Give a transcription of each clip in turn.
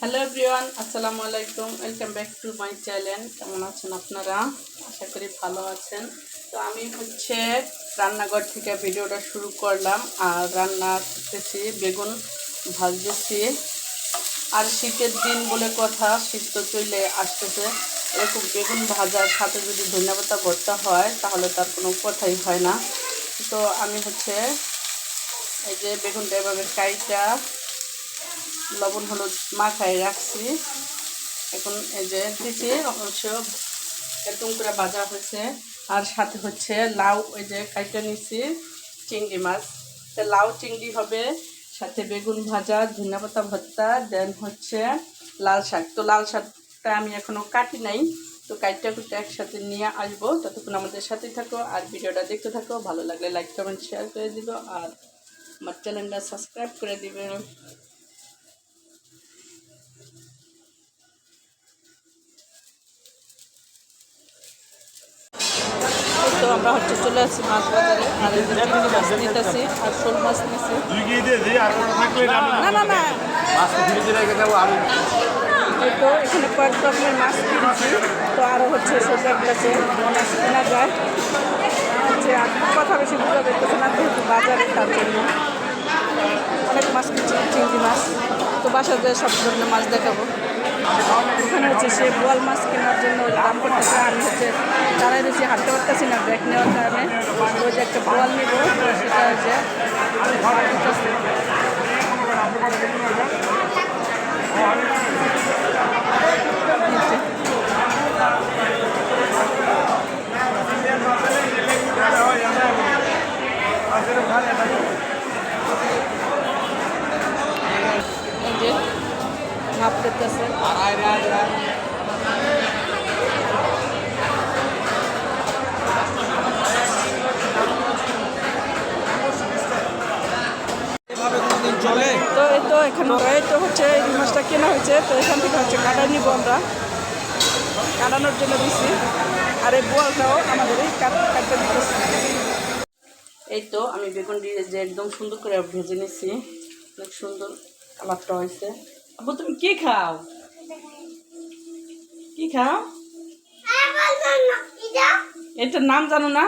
Hello everyone আসসালামু আলাইকুম welcome back to my channel কেমন আছেন আপনারা? আশা করি ভালো আছেন। তো আমি হচ্ছে রান্নাঘর থেকে ভিডিওটা শুরু করলাম আর রান্না করতেছি, বেগুন ভাজতেছি। আর শীতের দিন বলে কথা, শীত তো চলে আসতেছে। এরকম বেগুন ভাজার সাথে যদি ধন্যবাদটা ভর্তা হয়, তাহলে তার কোনো কথাই হয় না। তো আমি হচ্ছে এই যে বেগুনটা এভাবে কাইটা লবণ, হলুদ মাখায় রাখছি। এখন এই যে দিছি অবশ্য এরকম করে ভাজা হয়েছে। আর সাথে হচ্ছে লাউ ওই যে কাইটা নিছি চিংড়ি মাছ। তো লাউ, চিংড়ি হবে, সাথে বেগুন ভাজা, ধনিয়া পাতা ভর্তা, দেন হচ্ছে লাল শাক। তো লাল শাকটা আমি এখনও কাটি নাই। তো কাইটটা কুটটা একসাথে নিয়ে আসব। ততক্ষণ আমাদের সাথে থাকো আর ভিডিওটা দেখতে থাকো। ভালো লাগলে লাইক কমেন্ট শেয়ার করে দিবে। আর আমার চ্যানেলটা সাবস্ক্রাইব করে দিবে। আমরা হচ্ছে চলে আসছি মাছ বাজারে। আর এই যে চিংড়ি মাছ নিতেছি আর শোল মাছ নিছি। না। না না তো এখানে কয়েক রকমের মাছ কিনছি। তো আরও হচ্ছে সরকার কাছে মাছ কেনা যায়। হচ্ছে আর কথা বেশি বোঝা যাইতেছে না যেহেতু বাজারে তার জন্য। অনেক মাছ কিনছি চিংড়ি মাছ। তো বাসায় যেয়ে সব ধরনের মাছ দেখাবো। ওখানে হচ্ছে সে বোয়াল মাছ কেনার জন্য দাম করতেছে আমি হচ্ছে দাঁড়াই রয়েছি হাঁটতে পারতেছি না ব্যাগ নেওয়ার কারণে ওই যে একটা বোয়াল নিব সেটা হচ্ছে এই তো কেনা হয়েছে, তো এখান থেকে হচ্ছে আমরা। কাটানোর জন্য দিছি। আমাদের কাটতে এই তো আমি বেগুন দিয়ে যে একদম সুন্দর করে ভেজে নিছি। অনেক সুন্দর কালারটা হয়েছে। আবু, তুমি কি খাও? কি খাও? এটার নাম জানো না?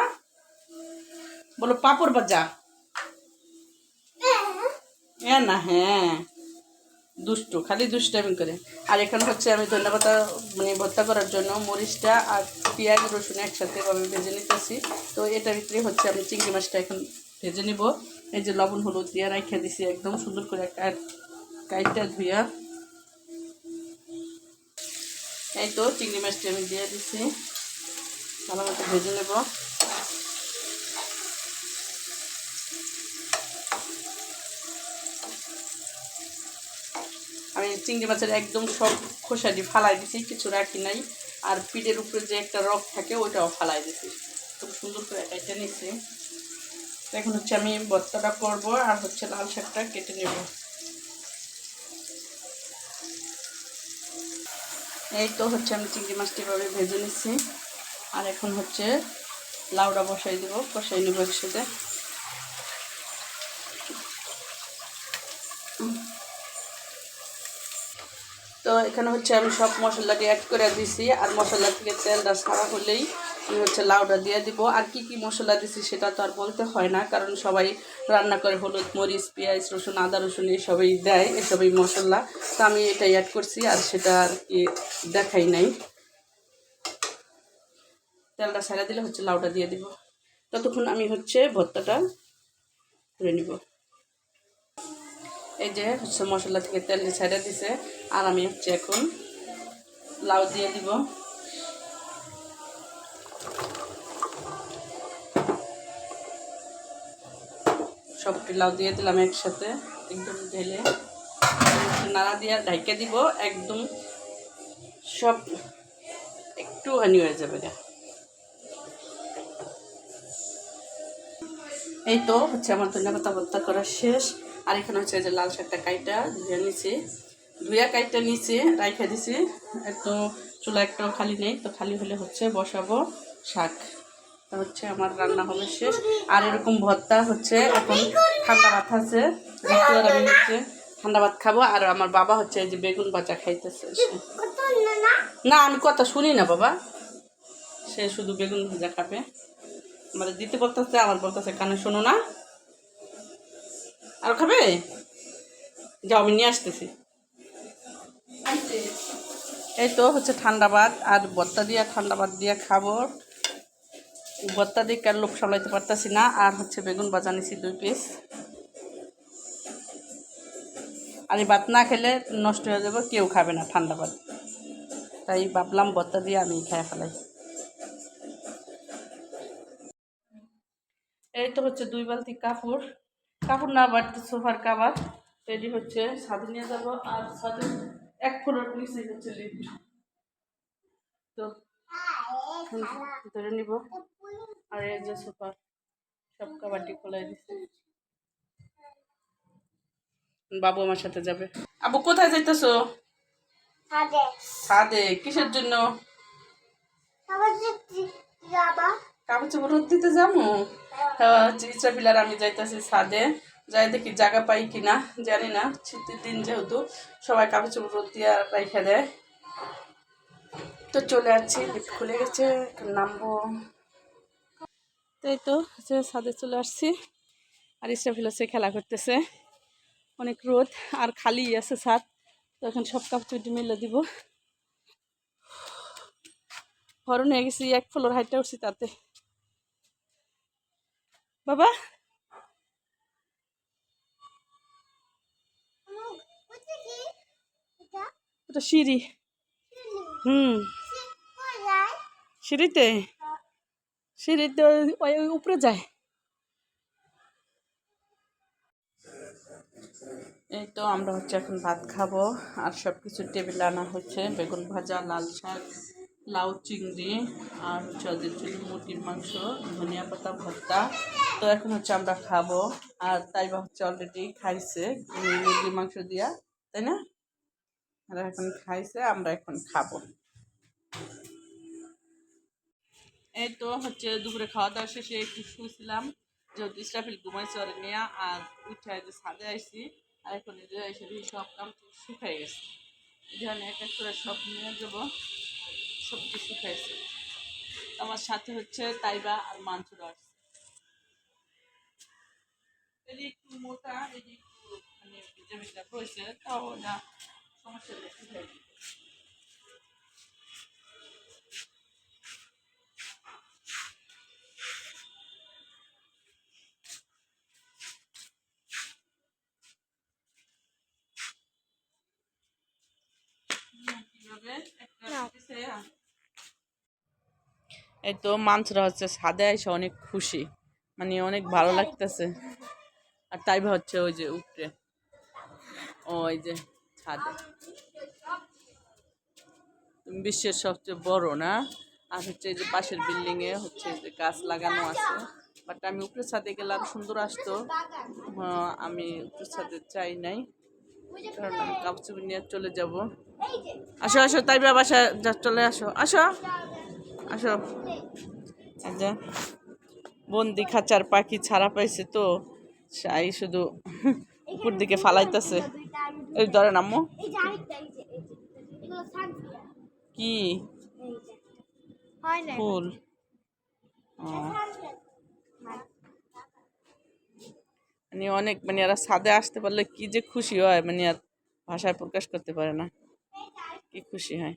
বলো, পাপড় বাজা এ না হ্যাঁ। দুষ্টু, খালি দুষ্টামি করে। আর এখানে হচ্ছে আমি ধন্যবাদ মানে ভর্তা করার জন্য মরিচটা আর পেঁয়াজ, রসুন একসাথে আমি ভেজে নিতেছি। তো এটার ভিতরে হচ্ছে আমি চিংড়ি মাছটা এখন ভেজে নিব। এই যে লবণ, হলুদ দিয়ে রাখা দিছি একদম সুন্দর করে। কাইটটা ধুইয়া এই তো চিংড়ি মাছটা আমি দিয়ে দিছি ভালো মতো ভেজে নেব। আমি চিংড়ি মাছের একদম সব খোসাটি ফালাই দিছি, কিছু রাখি নাই। আর পিঠের উপরে যে একটা রক থাকে, ওইটাও ফালাই দিছি। খুব সুন্দর করে এটা নিচ্ছি এখন হচ্ছে আমি ভর্তাটা করব, আর হচ্ছে লাল শাকটা কেটে নেব। এই তো হচ্ছে আমি চিংড়ি মাছটি ভাবে ভেজে নিচ্ছি। আর এখন হচ্ছে লাউড়া বসাই দেবো, বসাই নেব একসাথে। তো এখানে হচ্ছে আমি সব মশলাটি অ্যাড করে দিছি, আর মশলা থেকে তেলটা ছাড়া হলেই আমি হচ্ছে লাউটা দিয়ে দিব। আর কি কি মশলা দিছি সেটা তো আর বলতে হয় না, কারণ সবাই রান্না করে হলুদ, মরিচ, পেঁয়াজ, রসুন, আদা, রসুন এসবই দেয় এসবই মশলা। তো আমি এটা অ্যাড করছি আর সেটা আর কি দেখাই নাই। তেলটা ছাড়া দিলে হচ্ছে লাউটা দিয়ে দিব। ততক্ষণ আমি হচ্ছে ভর্তাটা করে নিব। এই যে হচ্ছে মশলা থেকে তেল ছেড়ে দিছে, আর আমি হচ্ছে এখন লাউ দিয়ে দিব। সবটি লাউ দিয়ে দিলাম একসাথে, একদম ঢেলে। নাড়া দিয়ে ঢাইকে দিব, একদম সব একটু হানি হয়ে যাবে এই তো হচ্ছে আমার ধনিয়া পাতা ভর্তা করা শেষ। আর এখানে হচ্ছে যে লাল শাকটা কাইটা ধুয়ে নিছি। ধুয়া কাইটা নিছি, রাইখা দিছি। একটু চুলা একটাও খালি নেই, তো খালি হলে হচ্ছে বসাবো শাক। তা হচ্ছে, আমার রান্না হবে শেষ। আর এরকম ভর্তা হচ্ছে, এখন ঠান্ডা ভাত আছে আমি হচ্ছে ঠান্ডা ভাত খাব। আর আমার বাবা হচ্ছে এই যে বেগুন ভাজা খাইতেছে। না, আমি কথা শুনি না, বাবা। সে শুধু বেগুন ভাজা খাবে। আমার দিতে বলতেছে, আমার বলতেছে, কানে শোনো না। আর খাবে? যাও, আমি নিয়ে আসতেছি। এই তো হচ্ছে ঠান্ডা ভাত, আর বত্তা দিয়া, ঠান্ডা ভাত দিয়ে খাব। বত্তা দিয়ে কার লোক সামলাইতে পারতাছি না, আর হচ্ছে বেগুন ভাজা নিছি দুই পিস আর ভাত না খেলে নষ্ট হয়ে যাবে, কেউ খাবে না ঠান্ডা ভাত। তাই ভাবলাম বত্তা দিয়ে আমি খেয়ে ফেলাই। এই তো হচ্ছে দুই বালতি কাপড়। কাপড় না বাড়তে সোফার কাবার। রেডি হচ্ছে, ছাদে নিয়ে যাব, আর ছাদে এক ফ্লোর নিচে হচ্ছে লিফট তো, ধরে নিব। আর এই যে সোফা সব কাবারটি খোলাই দিচ্ছে বাবু আমার সাথে যাবে। আবু কোথায় যাইতেছো? ছাদে। কিসের জন্য? কাপড় চোপড় রোদ দিতে যাব? ইচ্ছা পিলার আমি যাইতেছি ছাদে। যাই দেখি জায়গা পাই কিনা জানি না। শীতের দিন যেহেতু সবাই কাপড় চোপড় রোদ দিয়ে রাইখা দেয়। তো চলে লিফট খুলে গেছে নামবো। তাই তো হচ্ছে ছাদে চলে আসছি। আর ইস্টাফিল হচ্ছে খেলা করতেছে। অনেক রোদ, আর খালি আছে ছাদ। তো এখন সব কাপড় চুপড়ি মেলে দিব। হরণ হয়ে গেছি, এক ফ্লোর হাইটে উঠছি তাতে। বাবা? ওটা সিঁড়ি। হুম। সিঁড়িতে? সিঁড়িতে ওই- উপরে যায়। এই তো আমরা হচ্ছে এখন ভাত খাব, আর সব কিছু টেবিলে আনা হচ্ছে, বেগুন ভাজা, লাল শাক, লাউ চিংড়ি, আর হচ্ছে ওদের মুরগির মাংস, ধনিয়া পাতা ভর্তা। তো এখন হচ্ছে আমরা খাব, আর তাইবা হচ্ছে অলরেডি খাইছে, মুরগির মাংস দিয়া, তাই না? আর এখন খাইছে, আমরা এখন খাব। এই তো হচ্ছে দুপুরে খাওয়া দাওয়া শেষে একটু শুয়েছিলাম, যেহেতু ইস্টাফিল ঘুমাইছে ওরে নিয়ে, আর উঠে যে ছাদে আইসি আর এখন যে এসে সব কাম শুকাই গেছে। এখানে এক এক করে সব নিয়ে যাব, সবজি শুকাইছে। আমার সাথে হচ্ছে তাইবা আর মাংসরা আসছে এদিকে একটু মোটা, এদিকে একটু মানে ভিজা হয়েছে তাও না সমস্যা এই তো মাংসরা হচ্ছে সাদে এসে অনেক খুশি। মানে অনেক ভালো লাগতেছে। আর তাই হচ্ছে ওই যে উপরে। ওই যে ছাদে। বিশ্বের সবচেয়ে বড় না? আর হচ্ছে এই যে পাশের বিল্ডিং এ হচ্ছে যে গাছ লাগানো আছে। বাট আমি উপরের ছাদে গেলে আরও সুন্দর আসতো। হ্যাঁ, আমি উপরের ছাদে চাই নাই। কারণ আমি কাপড় চোপড় নিয়ে চলে যাব। আসো আসো তাই বাসা চলে আসো। আসো। আসো যে বন্দি খাঁচার পাখি ছাড়া পাইছে তো, সাই শুধু উপর দিকে ফালাইতেছে। এই ধরে নামো এই যে আরেকটা এই যে এই যে এগুলো সানফ্লাওয়ার কি? ফুল। মানে অনেক মানে এরা ছাদে আসতে পারলে কি যে খুশি হয় মানে আর ভাষায় প্রকাশ করতে পারে না। কি খুশি হয়।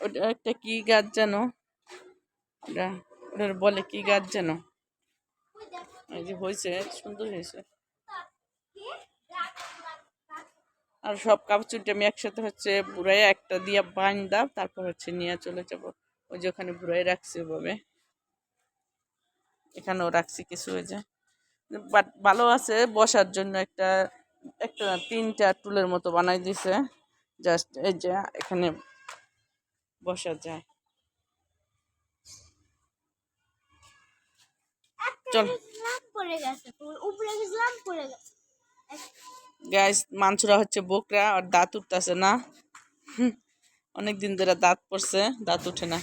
ওটা একটা কি গাছ যেন? ওটা বলে কি গাছ যেন? এই যে হয়েছে সুন্দর হয়েছে। আর সব কাপড় আমি একসাথে হচ্ছে বুড়াই একটা দিয়ে বান্ধা তারপর হচ্ছে নিয়ে চলে যাব। ওই যে ওখানে বুড়াই রাখছি ওভাবে। এখানেও রাখছি কিছু ওই যে। বাট ভালো আছে বসার জন্য একটা একটা তিনটা টুলের মতো বানাই দিছে। জাস্ট এই যে এখানে বসা যায়। চল। মাংসরা হচ্ছে বোকরা আর দাঁত উঠতেছে না। অনেক দিন ধরে দাঁত পড়ছে দাঁত উঠে না।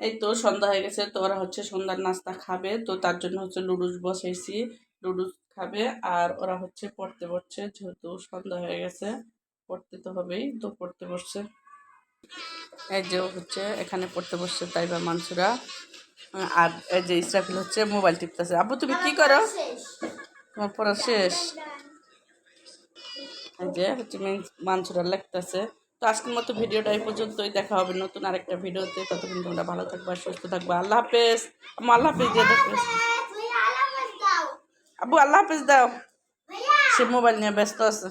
এই তো সন্ধ্যা হয়ে গেছে তো ওরা হচ্ছে সন্ধ্যার নাস্তা খাবে তো তার জন্য হচ্ছে লুডুস বসাইছি। লুডুস খাবে। আর ওরা হচ্ছে পড়তে বসছে, যেহেতু সন্ধ্যা হয়ে গেছে, পড়তে তো হবেই, তো পড়তে বসছে। এই যে হচ্ছে এখানে পড়তে বসছে, তাই বা মানসুরা। আর এই যে ইসরাফিল হচ্ছে মোবাইল টিপতেছে। আব্বু, তুমি কি করো? তোমার পড়া শেষ? এই যে হচ্ছে মানসুরা লিখতেছে। তো আজকের মতো ভিডিওটা এই পর্যন্তই। দেখা হবে নতুন আরেকটা ভিডিওতে। ততক্ষণ তোমরা ভালো থাকবা, সুস্থ থাকবা। আল্লাহ হাফেজ। আল্লাহ হাফেজ আব্বু আল্লাহ হাফিজ দাও। সে মোবাইল নিয়ে ব্যস্ত আছে।